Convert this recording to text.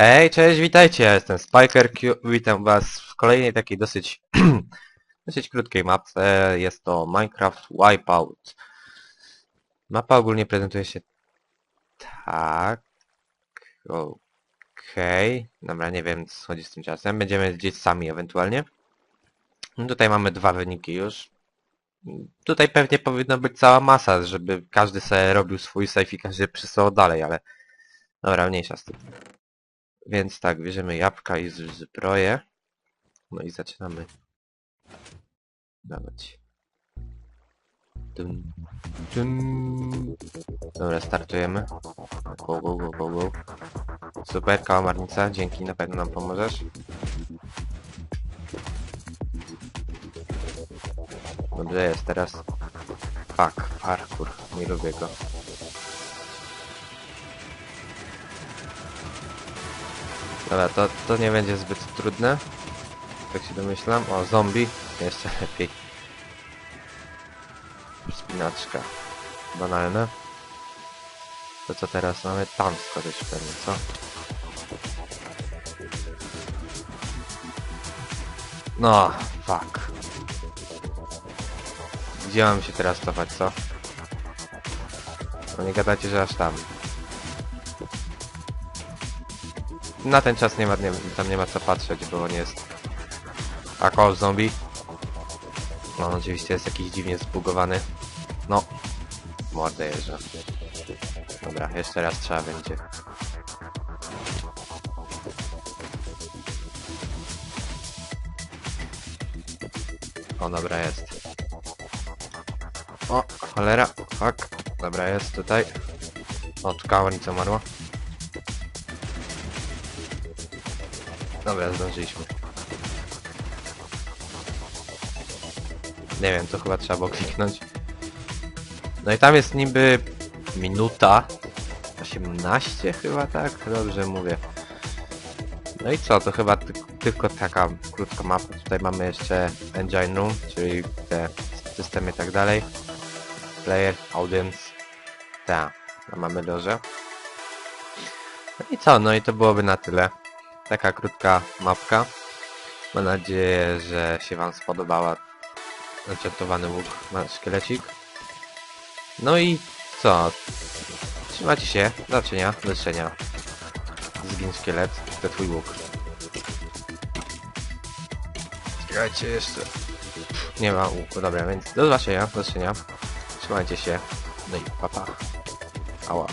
Hej, cześć, witajcie, ja jestem Spiker Q, witam was w kolejnej takiej dosyć, dosyć krótkiej mapce, jest to Minecraft Wipeout. Mapa ogólnie prezentuje się tak, okej, dobra, nie wiem co chodzi z tym czasem, będziemy gdzieś sami ewentualnie. No Tutaj mamy dwa wyniki już. Tutaj pewnie powinna być cała masa, żeby każdy sobie robił swój save i każdy przesyłał dalej, ale dobra, mniejsza z tym. Więc tak, bierzemy jabłka i zbroję. No i zaczynamy. Dawać. Dun, dun. Dobra, startujemy. Go, go, go, go, go. Super, kałamarnica, dzięki, na pewno nam pomożesz. Dobrze jest, teraz... Fuck, parkour, nie lubię go. Dobra, to, to nie będzie zbyt trudne. Tak się domyślam. O, zombie. Jeszcze lepiej. Spinaczka. Banalne. To co teraz mamy? Tam skoczyć pewnie, co? No, fuck. Gdzie mam się teraz cofać, co? No nie gadajcie, że aż tam. Na ten czas nie ma, nie, tam nie ma co patrzeć, bo nie jest... A call zombie? No oczywiście jest jakiś dziwnie zbugowany. No. Mordę jeżdża. Dobra, jeszcze raz trzeba będzie. O, dobra jest. O, cholera, fuck. Dobra, jest tutaj. O, tu kałanica umarła. Dobra, zdążyliśmy. Nie wiem, to chyba trzeba było kliknąć. No i tam jest niby minuta 18 chyba, tak? Dobrze mówię. No i co, to chyba ty tylko taka krótka mapa. Tutaj mamy jeszcze Engine Room, czyli te systemy i tak dalej. Player, Audience. Tak, mamy loże. No i co, no i to byłoby na tyle taka krótka mapka. Mam nadzieję, że się Wam spodobała. Enchantowany łuk ma szkielecik. No i co? Trzymajcie się. Do zobaczenia. Do zobaczenia. Zgin szkielet. To twój łuk. Czekajcie jeszcze. Nie ma łuku. Dobra, więc do zobaczenia. Do zobaczenia. Trzymajcie się. No i papa. Pa. Ała.